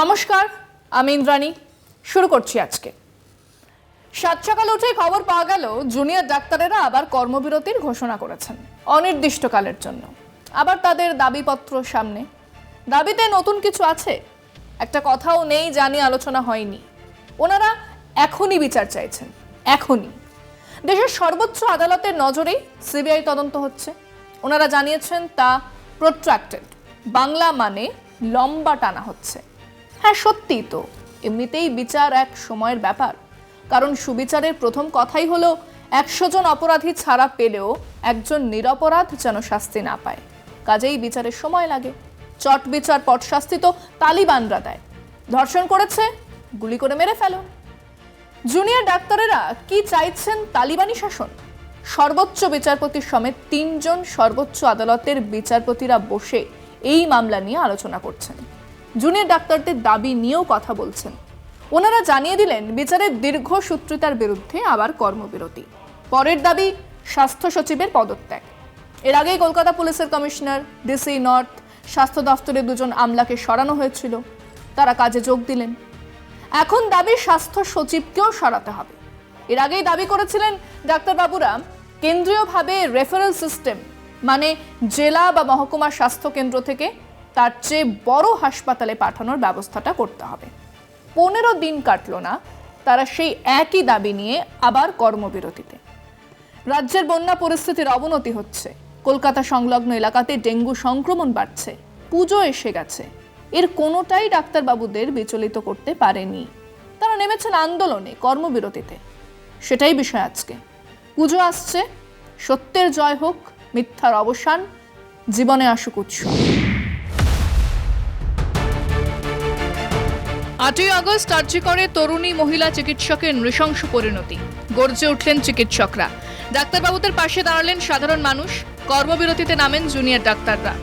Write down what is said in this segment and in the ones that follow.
নমস্কার, আমি ইন্দ্রাণী। শুরু করছি আজকে। সাত সকাল উঠে খবর পাওয়া গেল, জুনিয়র ডাক্তারেরা আবার কর্মবিরতির ঘোষণা করেছেন, অনির্দিষ্টকালের জন্য। আবার তাদের দাবিপত্র সামনে। দাবিতে নতুন কিছু আছে? একটা কথাও নেই জানি আলোচনা হয়নি। ওনারা এখনই বিচার চাইছেন, এখনই। দেশের সর্বোচ্চ আদালতের নজরেই সিবিআই তদন্ত হচ্ছে। ওনারা জানিয়েছেন তা প্রোট্রাক্টেড বাংলা মানে লম্বা টানা হচ্ছে। হ্যাঁ সত্যিই তো। এমনিতেই বিচার এক সময়ের ব্যাপার। কারণ সুবিচারের প্রথম কথাই হলো, একশো জন অপরাধী ছাড়া পেলেও একজন নিরপরাধ যেন শাস্তি না পায়। কাজেই বিচারের সময় লাগে। চট বিচার, পট শাস্তি তো তালিবানরা দেয়। ধর্ষণ করেছে, গুলি করে মেরে ফেলো। জুনিয়র ডাক্তারেরা কি চাইছেন তালিবানি শাসন? সর্বোচ্চ বিচারপতির সমেত তিনজন সর্বোচ্চ আদালতের বিচারপতিরা বসে এই মামলা নিয়ে আলোচনা করছেন। জুনিয়র ডাক্তারদের দাবি নিয়েও কথা বলছেন। ওনারা জানিয়ে দিলেন, বিচারের দীর্ঘ সূত্রিতার বিরুদ্ধে আবার কর্মবিরতি। পরের দাবি, স্বাস্থ্য সচিবের পদত্যাগ। এর আগেই কলকাতা পুলিশের কমিশনার, ডিসি নর্থ, স্বাস্থ্য দফতরের দুজন আমলাকে সরানো হয়েছিল। তারা কাজে যোগ দিলেন। এখন দাবি স্বাস্থ্য সচিবকেও সরাতে হবে। এর আগেই দাবি করেছিলেন ডাক্তারবাবুরা, কেন্দ্রীয়ভাবে রেফারেল সিস্টেম মানে জেলা বা মহকুমা স্বাস্থ্য কেন্দ্র থেকে তার চেয়ে বড় হাসপাতালে পাঠানোর ব্যবস্থাটা করতে হবে। পনেরো দিন কাটলো না, তারা সেই একই দাবি নিয়ে আবার কর্মবিরতিতে। রাজ্যের বন্যা পরিস্থিতির অবনতি হচ্ছে। কলকাতা সংলগ্ন এলাকাতে ডেঙ্গু সংক্রমণ বাড়ছে, পুজো এসে গেছে। এর কোনোটাই ডাক্তারবাবুদের বিচলিত করতে পারেনি। তারা নেমেছেন আন্দোলনে, কর্মবিরতিতে। সেটাই বিষয় আজকে। পুজো আসছে, সত্যের জয় হোক, মিথ্যার অবসান, জীবনে আসুক উৎসব। আটই আগস্ট আর্যিকরে তরুণী মহিলা চিকিৎসকের নৃশংস পরিণতি। গর্জে উঠলেন চিকিৎসকরা। ডাক্তারবাবুদের পাশে দাঁড়ালেন সাধারণ মানুষ। কর্মবিরতিতে নামেন জুনিয়র ডাক্তাররা।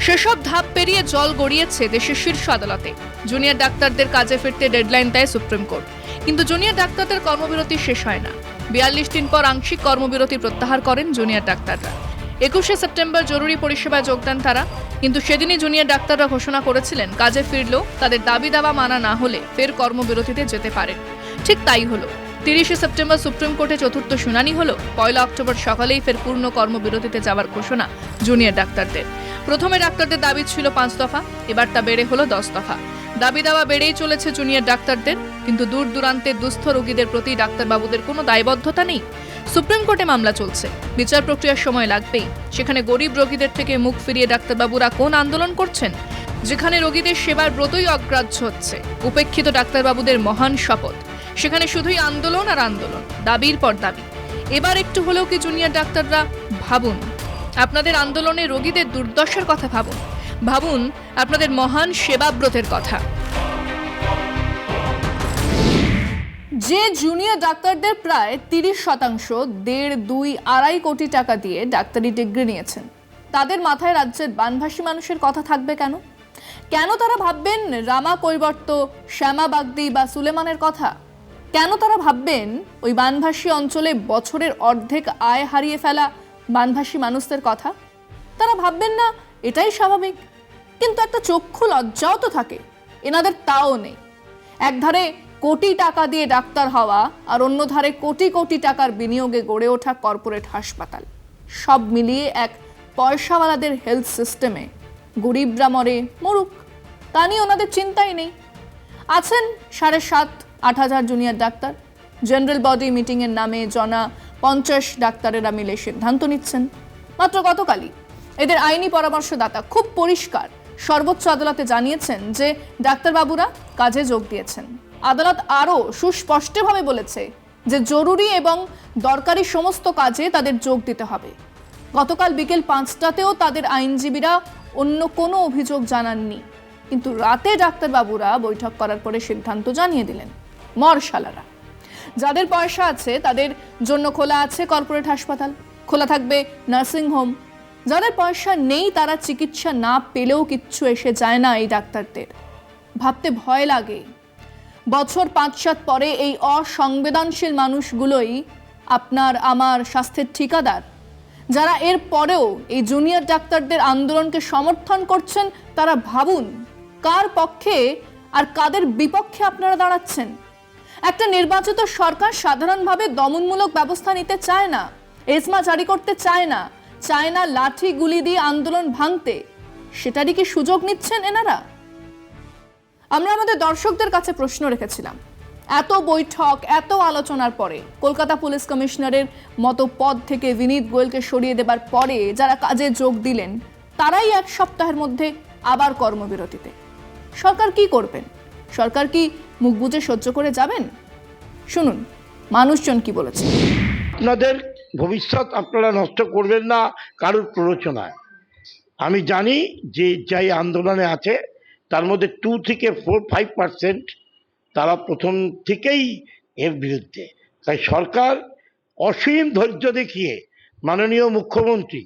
সেসব ধাপ পেরিয়ে জল গড়িয়েছে দেশের শীর্ষ আদালতে। জুনিয়র ডাক্তারদের কাজে ফিরতে ডেডলাইন দেয় সুপ্রিম কোর্ট। কিন্তু জুনিয়র ডাক্তারদের কর্মবিরতি শেষ হয় না। বিয়াল্লিশ দিন পর আংশিক কর্মবিরতি প্রত্যাহার করেন জুনিয়র ডাক্তাররা। একুশে সেপ্টেম্বর জরুরি পরিষেবায় যোগদান তারা, কিন্তু সেদিনই জুনিয়র ডাক্তাররা ঘোষণা করেছিলেন, কাজে ফিরলেও তাদের দাবি দাওয়া মানা না হলে ফের কর্মবিরতিতে যেতে পারেন। ঠিক তাই হলো। তিরিশে সেপ্টেম্বর সুপ্রিম কোর্টে চতুর্থ শুনানি হলো। পয়লা অক্টোবর সকালেই ফের পূর্ণ কর্মবিরতিতে যাওয়ার ঘোষণা জুনিয়র ডাক্তারদের। প্রথমে ডাক্তারদের দাবি ছিল পাঁচ দফা, এবার তা বেড়ে হলো দশ দফা। দাবি দাওয়া বেড়েই চলেছে জুনিয়র ডাক্তারদের, কিন্তু দূর দূরান্তের দুস্থ রোগীদের প্রতি ডাক্তারবাবুদের কোনো দায়বদ্ধতা নেই। সুপ্রিম কোর্টে মামলা চলছে। বিচার প্রক্রিয়ার সময় লাগবেই। সেখানে গরিব রোগীদের থেকে মুখ ফিরিয়ে ডাক্তারবাবুরা কোন আন্দোলন করছেন? যেখানে রোগীদের সেবার ব্রতই অগ্রাহ্য হচ্ছে। উপেক্ষিত ডাক্তারবাবুদের মহান শপথ। সেখানে শুধুই আন্দোলন আর আন্দোলন, দাবির পর দাবি। এবার একটু হলেও কি জুনিয়র ডাক্তাররা ভাবুন? আপনাদের আন্দোলনে রোগীদের দুর্দশার কথা ভাবুন। ভাবুন, আপনাদের মহান সেবাব্রতের কথা। যে জুনিয়র ডাক্তারদের প্রায় তিরিশ শতাংশ, দেড়, দুই, আড়াই কোটি টাকা দিয়ে ডাক্তারি ডিগ্রি নিয়েছেন। তাদের মাথায় রাজ্যের বানভাসী মানুষের কথা থাকবে কেন? কেন তারা ভাববেন রামা কৈবর্ত, শ্যামা বাগদি বা সুলেমানের কথা? কেন তারা ভাববেন ওই বানভাসী অঞ্চলে বছরের অর্ধেক আয় হারিয়ে ফেলা বানভাসী মানুষদের কথা? তারা ভাববেন না, এটাই স্বাভাবিক। কিন্তু একটা চক্ষু লজ্জাও তো থাকে। এনাদের তাও নেই। একধারে কোটি টাকা দিয়ে ডাক্তার হওয়া আর অন্য ধারে কোটি কোটি টাকার বিনিয়োগে গড়ে ওঠা কর্পোরেট হাসপাতাল। সব মিলিয়ে এক পয়সাওয়ালাদের হেলথ সিস্টেমে গরিবরা মরে মরুক। তা নিয়ে ওনাদের চিন্তাই নেই। আছেন সাড়ে সাত, আট হাজার জুনিয়র ডাক্তার। জেনারেল বডি মিটিংয়ের নামে জনা পঞ্চাশ ডাক্তারেরা মিলে সিদ্ধান্ত নিচ্ছেন। মাত্র গতকালই। এদের আইনি পরামর্শদাতা খুব পরিষ্কার সর্বোচ্চ আদালতে জানিয়েছেন যে ডাক্তারবাবুরা কাজে যোগ দিয়েছেন। আদালত আরও সুস্পষ্টভাবে বলেছে যে জরুরি এবং দরকারি সমস্ত কাজে তাদের যোগ দিতে হবে। গতকাল বিকেল পাঁচটাতেও তাদের আইনজীবীরা অন্য কোনো অভিযোগ জানাননি। কিন্তু রাতে ডাক্তারবাবুরা বৈঠক করার পরে সিদ্ধান্ত জানিয়ে দিলেন, মরশালারা। যাদের পয়সা আছে তাদের জন্য খোলা আছে কর্পোরেট হাসপাতাল। খোলা থাকবে নার্সিং হোম যাদের পয়সা নেই, তারা চিকিৎসা না পেলেও কিচ্ছু এসে যায় না এই ডাক্তারদের। ভাবতে ভয় লাগে। বছর পাঁচ সাত পরে এই অসংবেদনশীল মানুষগুলোই আপনার আমার স্বাস্থ্যের ঠিকাদার। যারা এর পরেও এই জুনিয়র ডাক্তারদের আন্দোলনকে সমর্থন করছেন, তারা ভাবুন, কার পক্ষে আর কাদের বিপক্ষে আপনারা দাঁড়াচ্ছেন? একটা নির্বাচিত সরকার সাধারণভাবে দমনমূলক ব্যবস্থা নিতে চায় না, এজমা জারি করতে চায় না চায় না লাঠি গুলি দিয়ে আন্দোলন ভাঙতে সেটারই কি সুযোগ নিচ্ছেন এনারা? আমরা আমাদের দর্শকদের কাছে প্রশ্ন রেখেছিলাম। এত বৈঠক, এত আলোচনার পরে কলকাতা পুলিশ কমিশনারের মতো পদ থেকে বিনীত গোয়েলকে সরিয়ে দেবার পরে যারা কাজে যোগ দিলেন, তারাই এক সপ্তাহের মধ্যে আবার কর্মবিরতিতে। সরকার কি করবেন? সরকার কি মুখ বুজে সহ্য করে যাবেন? শুনুন, মানুষজন কি বলেছে আপনাদের ভবিষ্যৎ আপনারা নষ্ট করবেন না কারোর প্ররোচনায়। আমি জানি যে যাই আন্দোলনে আছে, তার মধ্যে টু থেকে ফোর ফাইভ পার্সেন্ট তারা প্রথম থেকেই এর বিরুদ্ধে। তাই সরকার অসীম ধৈর্য দেখিয়ে মাননীয় মুখ্যমন্ত্রী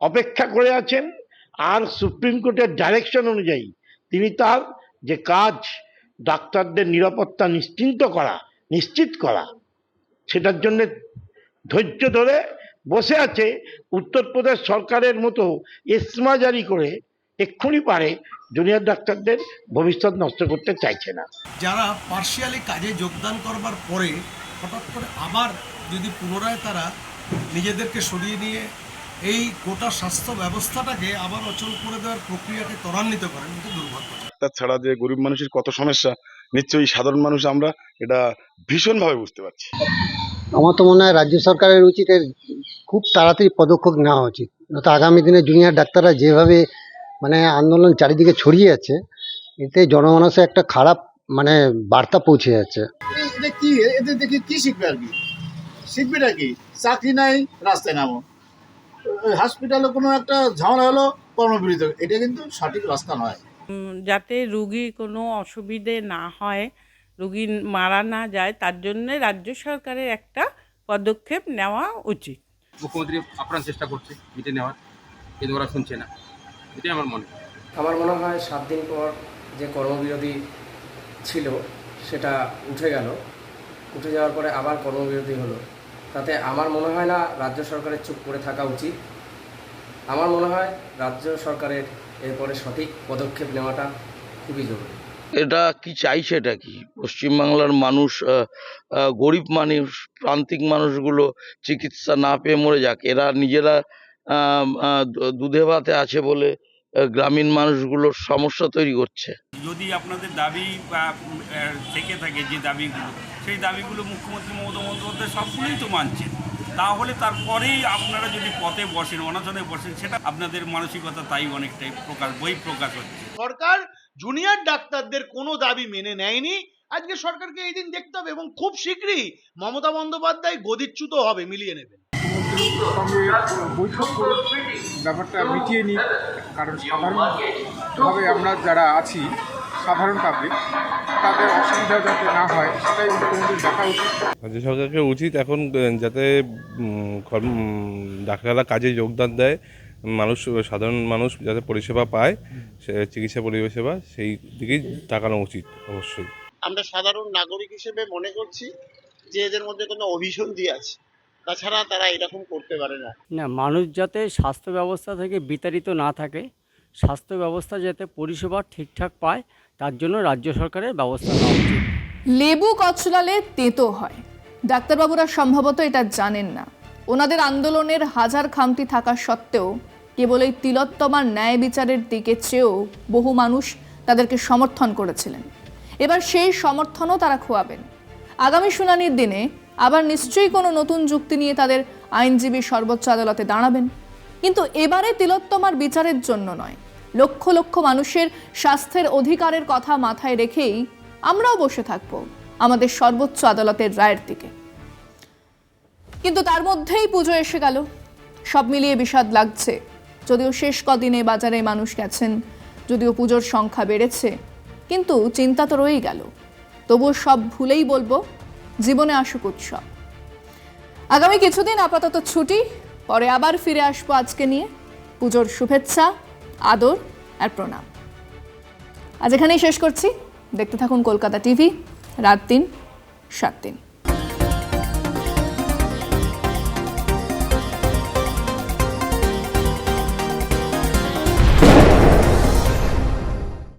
অপেক্ষা করে আছেন, আর সুপ্রিম কোর্টের ডাইরেকশন অনুযায়ী তিনি তার যে কাজ ডাক্তারদের নিরাপত্তা নিশ্চিন্ত করা, নিশ্চিত করা, সেটার জন্য ধৈর্য ধরে বসে আছে উত্তরপ্রদেশ সরকারের মতো এসমা জারি করে এক্ষুনি পারে জুনিয়র ডাক্তারদের ভবিষ্যৎ নষ্ট করতে চাইছে না। যারা পার্শিয়ালি কাজে যোগদান করবার পরে হঠাৎ করে আবার যদি পুনরায় তারা নিজেদেরকে সরিয়ে নিয়ে এই গোটা স্বাস্থ্য ব্যবস্থাটাকে আবার অচল করে দেওয়ার প্রক্রিয়াকে ত্বরান্বিত করেন কিন্তু দুর্ভাগ্য ডাক্তার ছাড়া যে গরিব মানুষের কত সমস্যা নিশ্চয়ই সাধারণ মানুষ আমরা এটা ভীষণভাবে বুঝতে পারছি। আমার তো মনে হয় রাজ্য সরকারের উচিত এর খুব তাড়াতাড়ি পদক্ষেপ নেওয়া উচিত। নয়তো আগামী দিনে জুনিয়র ডাক্তাররা যেভাবে মানে আন্দোলন চারিদিকে ছড়িয়ে যাচ্ছে এতে জনমানসে একটা খারাপ মানে বার্তা পৌঁছে যাচ্ছে। কি এদের দেখে কি শিখবে আর কি? শিখবেটা কি? চাকরি নাই রাস্তায় নামো। হসপিটালে কোনো একটা ঝামেলা হলো কর্মবিরতি এটা কিন্তু সঠিক রাস্তা নয়। যাতে রুগী কোনো অসুবিধে না হয় রুগী মারা না যায় তার জন্য রাজ্য সরকারের একটা পদক্ষেপ নেওয়া উচিত। মুখ্যমন্ত্রী আপ্রাণ চেষ্টা করছে মিটে নেওয়ার। কিন্তু ওরা শুনছে না। এটাই আমার মনে আমার মনে হয় সাত দিন পর যে কর্মবিরতি ছিল সেটা উঠে গেল। উঠে যাওয়ার পরে আবার কর্মবিরতি হলো। তাতে আমার মনে হয় না রাজ্য সরকারের চুপ করে থাকা উচিত। আমার মনে হয় রাজ্য সরকারের এরপরে সঠিক পদক্ষেপ নেওয়াটা খুবই জরুরি। এটা কি চাইছে এটা কি? পশ্চিমবাংলার মানুষ গরিব মানুষ প্রান্তিক মানুষগুলো চিকিৎসা না পেয়ে মরে যাক। এরা নিজেরা দুধে ভাতে আছে বলে গ্রামীণ মানুষগুলোর সমস্যা তৈরি করছে। যদি আপনাদের দাবি থেকে থাকে যে দাবিগুলো সেই দাবিগুলো মুখ্যমন্ত্রী মমতা বন্দ্যোপাধ্যায় সবগুলোই তো মানছেন। তাহলে তারপরেই আপনারা যদি পথে বসেন অনশনে বসেন সেটা আপনাদের মানসিকতা তাই অনেকটাই প্রকাশ বই প্রকাশ হচ্ছে। সরকার জুনিয়র ডাক্তারদের কোনো দাবি মেনে নেয়নি। আজকে সরকারকে এই দিন দেখতে হবে এবং খুব শীঘ্রই মমতা বন্দ্যোপাধ্যায় গদিচ্যুত হবে মিলিয়ে নেবেন বৈঠক করে ব্যাপারটা মিটিয়ে নিই কারণ সাধারণভাবে আমরা যারা আছি সাধারণ পাবলিক তাদের অসুবিধা যাতে না হয় সেটাই মুখ্যমন্ত্রীর দেখা উচিত। রাজ্য সরকারকে উচিত এখন যাতে ডাক্তাররা কাজে যোগদান দেয়। মানুষ সাধারণ মানুষ যাতে পরিষেবা পায় সে চিকিৎসা পরিষেবা সেই দিকেই তাকানো উচিত অবশ্যই। আমরা সাধারণ নাগরিক হিসেবে মনে করছি যে এদের মধ্যে কোনো অভিসন্ধি আছে। তাছাড়া তারা এরকম করতে পারে না। না মানুষ যাতে স্বাস্থ্য ব্যবস্থা থেকে বিতাড়িত না থাকে স্বাস্থ্য ব্যবস্থা যাতে পরিষেবা ঠিকঠাক পায় তার জন্য রাজ্য সরকারের ব্যবস্থা নেওয়া উচিত। লেবু কচলালে তেতো হয়। ডাক্তারবাবুরা সম্ভবত এটা জানেন না। ওনাদের আন্দোলনের হাজার খামতি থাকা সত্ত্বেও কেবল এই তিলোত্তমার ন্যায় বিচারের দিকে চেয়েও বহু মানুষ তাদেরকে সমর্থন করেছিলেন। এবার সেই সমর্থনও তারা খোয়াবেন। আগামী শুনানির দিনে আবার নিশ্চয়ই কোনো নতুন যুক্তি নিয়ে তাদের আইনজীবী সর্বোচ্চ আদালতে দাঁড়াবেন। কিন্তু এবারে তিলোত্তমার বিচারের জন্য নয়, লক্ষ লক্ষ মানুষের স্বাস্থ্যের অধিকারের কথা মাথায় রেখেই আমরাও বসে থাকব আমাদের সর্বোচ্চ আদালতের রায়ের দিকে। কিন্তু তার মধ্যেই পুজো এসে গেল। সব মিলিয়ে বিষাদ লাগছে। যদিও শেষ কদিনে বাজারে মানুষ গেছেন, যদিও পুজোর সংখ্যা বেড়েছে, কিন্তু চিন্তা তো রয়েই গেল। তবুও সব ভুলেই বলব, জীবনে আসুক উৎসব। আগামী কিছুদিন আপাতত ছুটি, পরে আবার ফিরে আসব আজকে নিয়ে। পুজোর শুভেচ্ছা, আদর আর প্রণাম। আজ এখানেই শেষ করছি। দেখতে থাকুন কলকাতা টিভি, রাত দিন সাত দিন